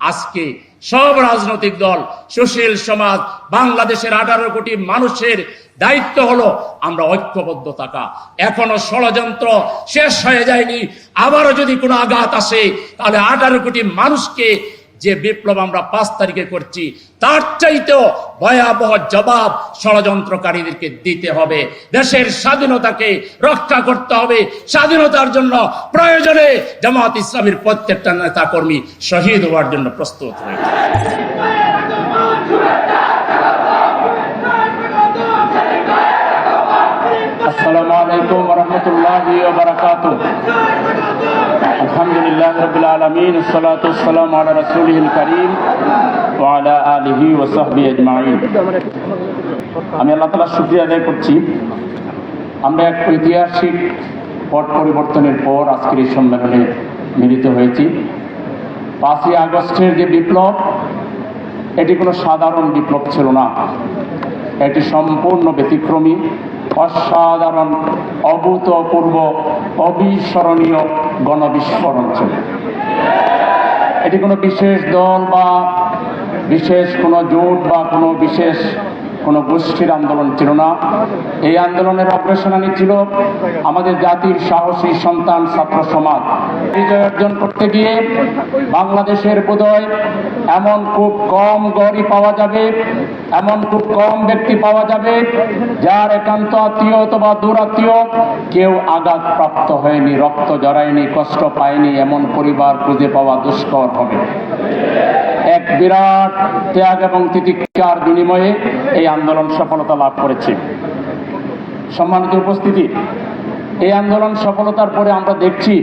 আজকে সব রাজনৈতিক দল, সুশীল সমাজ, বাংলাদেশের আঠারো কোটি মানুষের দায়িত্ব হলো আমরা ঐক্যবদ্ধ থাকা। এখনও ষড়যন্ত্র শেষ হয়ে যায়নি। আবারও যদি কোনো আঘাত আসে, তাহলে আঠারো কোটি মানুষকে যে বিপ্লব আমরা পাঁচ তারিখে করছি, তার চাইতেও ভয়াবহ জবাব ষড়যন্ত্রকারীদেরকে দিতে হবে। দেশের স্বাধীনতাকে রক্ষা করতে হবে। স্বাধীনতার জন্য প্রয়োজনে জামাত ইসলামের প্রত্যেকটা নেতা কর্মী শহীদ হওয়ার জন্য প্রস্তুত হয়েছে। আসসালামু আলাইকুম রহমতুল্লাহ বারাকাতুহ। আলহামদুলিল্লাহ রবিল আলমিন সালাতাম আল রসুল করিম আলহি ওসাহবি আমি আল্লাহ তালা শুক্রিয়া আদায় করছি। আমরা এক ঐতিহাসিক পট পরিবর্তনের পর আজকের এই সম্মেলনে মিলিত হয়েছি। পাঁচই আগস্টের যে বিপ্লব, এটি কোনো সাধারণ বিপ্লব ছিল না। এটি সম্পূর্ণ ব্যতিক্রমী, অসাধারণ, অভূতপূর্ব অবিস্মরণীয় গণবিস্ফোরণ ছিল। এটি কোনো বিশেষ দল বা বিশেষ কোনো জোট বা কোনো বিশেষ কোনো গোষ্ঠীর আন্দোলন ছিল না। এই আন্দোলনের অগ্রসেনানী ছিল আমাদের জাতির সাহসী সন্তান ছাত্র সমাজ। বিজয় অর্জন করতে গিয়ে বাংলাদেশের বোধহয় এমন খুব কম গড়ি পাওয়া যাবে, এমন খুব কম ব্যক্তি পাওয়া যাবে যার একান্ত আত্মীয় অথবা দূরাত্মীয় কেউ আঘাত প্রাপ্ত হয়নি, রক্ত জড়ায়নি কষ্ট পায়নি, এমন পরিবার খুঁজে পাওয়া দুষ্কর হবে। এক বিরাট ত্যাগ এবং তিতিক্ষার বিনিময়ে এই আন্দোলন সফলতা লাভ করেছে। সম্মানিত উপস্থিতি, এই আন্দোলন সফলতার পরে আমরা দেখছি,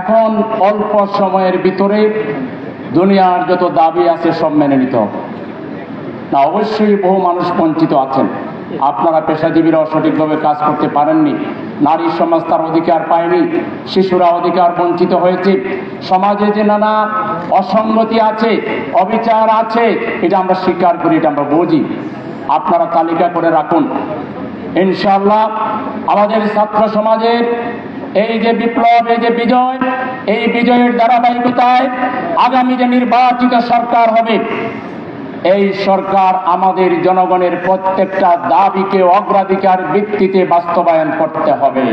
এখন অল্প সময়ের ভিতরে দুনিয়ার যত দাবি আছে সব মেনে নিতে হবে। না, অবশ্যই বহু মানুষ বঞ্চিত আছেন। আপনারা পেশাজীবীরাও সঠিকভাবে কাজ করতে পারেননি। নারী সমাজ তার অধিকার পায়নি, শিশুরা অধিকার বঞ্চিত হয়েছে। সমাজে যে নানা অসঙ্গতি আছে, অবিচার আছে, এটা আমরা স্বীকার করি, এটা আমরা বুঝি। আপনারা তালিকা করে রাখুন। ইনশাল্লাহ আমাদের ছাত্র সমাজের এই যে বিপ্লব, এই যে বিজয়, এই বিজয়ের ধারাবাহিকতায় আগামী যে নির্বাচিত সরকার হবে এই সরকার আমাদের জনগণের প্রত্যেকটা দাবিকে অগ্রাধিকার ভিত্তিতে বাস্তবায়ন করতে হবে।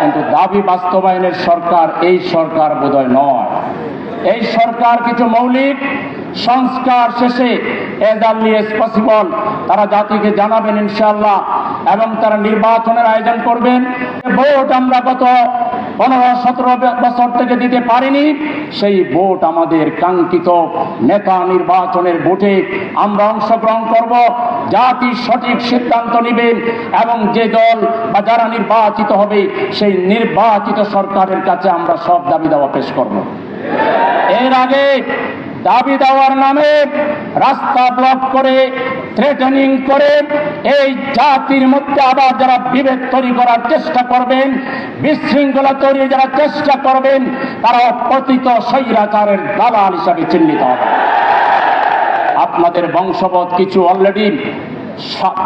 কিন্তু দাবি বাস্তবায়নের সরকার এই সরকার বোধহয় নয়। এই সরকার কিছু মৌলিক সংস্কার শেষে তারা জাতিকে জানাবেন ইনশাল্লাহ এবং তারা নির্বাচনের আয়োজন করবেন। ভোট আমরা গত পনেরো সতেরো বছর থেকে দিতে পারিনি। সেই ভোট আমাদের কাঙ্ক্ষিত নেতা নির্বাচনের ভোটে আমরা অংশগ্রহণ করব। জাতি সঠিক সিদ্ধান্ত নেবেন এবং যে দল বা যারা নির্বাচিত হবে, সেই নির্বাচিত সরকারের কাছে আমরা সব দাবি দাওয়া পেশ করব। এর আগে দাবি দেওয়ার নামে রাস্তা ব্লক করে থ্রেটেনিং করে, এই জাতির মধ্যে আবার যারা বিভেদ তৈরি করার চেষ্টা করবেন, বিশৃঙ্খলা তৈরি যারা চেষ্টা করবেন, তারা অপতিত স্বৈরাচারের দালাল হিসাবে চিহ্নিত হবে। আপনাদের বংশবৎ কিছু অলরেডি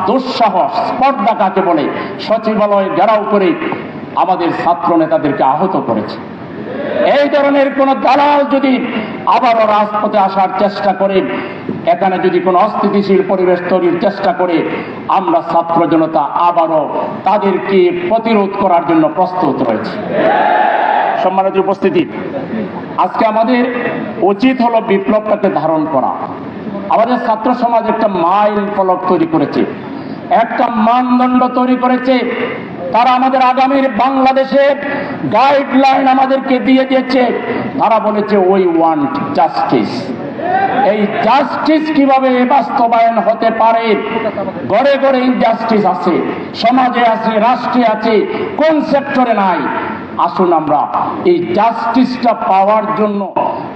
দুঃসাহস, স্পর্ধা কাকে বলে? সচিবালয় ঘেরাও করে আমাদের ছাত্র নেতাদেরকে আহত করেছে। এই ধরনের কোন দালাল যদি আবারও রাজপথে আসার চেষ্টা করে এখানে যদি কোনো অস্থিতিশীল পরিবেশ তৈরির চেষ্টা করে, আমরা ছাত্র জনতা আবারও তাদেরকে প্রতিরোধ করার জন্য প্রস্তুত রয়েছে। সম্মানিত উপস্থিতি, আজকে আমাদের উচিত হলো বিপ্লবটাকে ধারণ করা। আমাদের ছাত্র সমাজ একটা মাইল ফলক তৈরি করেছে। একটা মানদণ্ড তৈরি করেছে। তারা আমাদের আগামীর বাংলাদেশে গাইডলাইন আমাদেরকে দিয়ে দিয়েছে। তারা বলেছে ওই ওয়ান্ট জাস্টিস এই জাস্টিস কীভাবে বাস্তবায়ন হতে পারে? গড়ে গড়ে ইনজাস্টিস আছে, সমাজে আছে, রাষ্ট্রে আছে, কোন সেক্টরে নাই। আসুন আমরা এই জাস্টিসটা পাওয়ার জন্য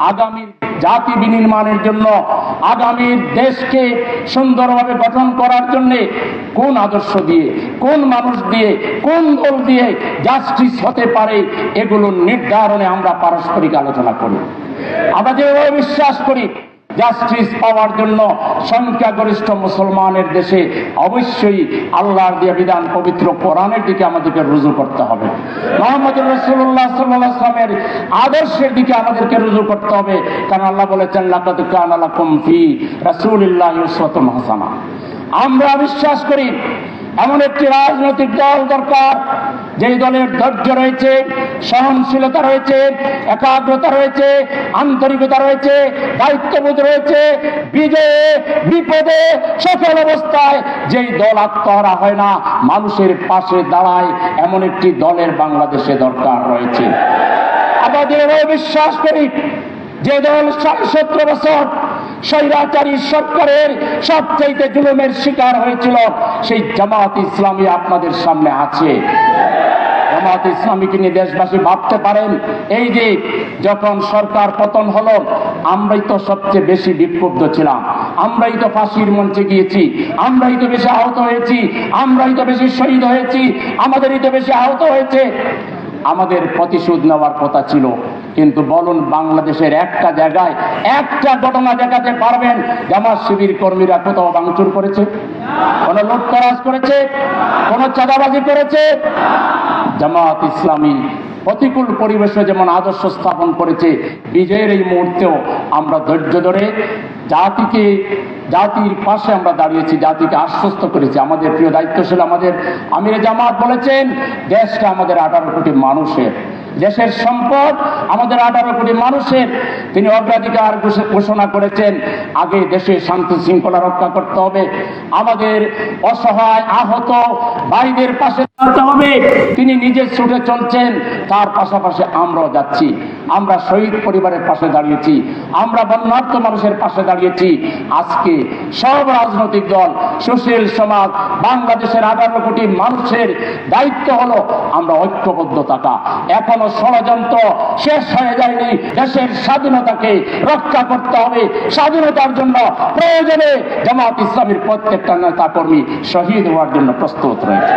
আগামী জাতি বিনির্মাণের জন্য, আগামী দেশকে সুন্দরভাবে গঠন করার জন্য কোন আদর্শ দিয়ে, কোন মানুষ দিয়ে, কোন দল দিয়ে জাস্টিস হতে পারে, এগুলো নির্ধারণে আমরা পারস্পরিক আলোচনা করি। আমরা যে বিশ্বাস করি জাস্টিস পাওয়ার জন্য সংখ্যাগরিষ্ঠ মুসলমানের দেশে অবশ্যই আল্লাহর দিয়ে বিধান পবিত্র কোরআনের দিকে আমাদেরকে রুজু করতে হবে। মোহাম্মদ রসুল্লাহ সাল্লাহ আসলামের আদর্শের দিকে আমাদেরকে রুজু করতে হবে। কারণ আল্লাহ বলেছেন, লাকাদ কানা লাকুম ফি হাসানা। আমরা বিশ্বাস করি এমন একটি রাজনৈতিক দল দরকার, যেই দলের ধৈর্য রয়েছে, সহনশীলতা রয়েছে, একাগ্রতা রয়েছে, আন্তরিকতা রয়েছে, দায়িত্ববোধ রয়েছে, বিজয়ে, বিপদে সকল অবস্থায় যেই দল আত্মহারা হয় না, মানুষের পাশে দাঁড়ায়, এমন একটি দলের বাংলাদেশে দরকার রয়েছে। আমাদের বিশ্বাস করি, যে দল সাড়ে সতেরো বছর স্বৈরাচারী সরকারের সবচাইতে জুলুমের শিকার হয়েছিল সেই জামাত ইসলামী আপনাদের সামনে আছে। জামাত ইসলামীকে নিয়ে দেশবাসী ভাবতে পারেন, এই যে যখন সরকার পতন হলো, আমরাই তো সবচেয়ে বেশি বিক্ষুব্ধ ছিলাম, আমরাই তো ফাঁসির মঞ্চে গিয়েছি, আমরাই তো বেশি আহত হয়েছি, আমরাই তো বেশি শহীদ হয়েছি, আমাদেরই তো বেশি আহত হয়েছে। আমাদের প্রতিশোধ নেওয়ার কথা ছিল। কিন্তু বলুন, বাংলাদেশের একটা জায়গায় একটা ঘটনা দেখাতে পারবেন, জামাত শিবির কর্মীরা কোথাও ভাঙচুর করেছে? কোন লুটতরাজ করেছে? কোন চাঁদাবাজি করেছে? জামাত ইসলামী প্রতিকূল পরিবেশে যেমন আদর্শ স্থাপন করেছে, বিজয়ের এই মুহূর্তেও আমরা ধৈর্য ধরে জাতিকে, জাতির পাশে আমরা দাঁড়িয়েছি, জাতিকে আশ্বস্ত করেছি। আমাদের প্রিয় দায়িত্বশীল আমাদের আমিরে জামাত বলেছেন, দেশটা আমাদের আঠারো কোটি মানুষের। দেশের সম্পদ আমাদের আঠারো কোটি মানুষের। তিনি অগ্রাধিকার ঘোষণা করেছেন, আগে দেশে শান্তি শৃঙ্খলা রক্ষা করতে হবে। আমাদের অসহায়, আহত ভাইদের পাশে হবে। তিনি নিজে ছুটে চলছেন, তার পাশাপাশি আমরাও যাচ্ছি। আমরা শহীদ পরিবারের পাশে দাঁড়িয়েছি, আমরা বন্যার্থ মানুষের পাশে দাঁড়িয়েছি। আজকে সব রাজনৈতিক দল, সুশীল সমাজ, বাংলাদেশের আঠারো কোটি মানুষের দায়িত্ব হলো আমরা ঐক্যবদ্ধ থাকা। এখনও ষড়যন্ত্র শেষ হয়ে যায়নি। দেশের স্বাধীনতাকে রক্ষা করতে হবে। স্বাধীনতার জন্য প্রয়োজনে জামাত ইসলামের প্রত্যেকটা নেতা কর্মী শহীদ হওয়ার জন্য প্রস্তুত রয়েছে।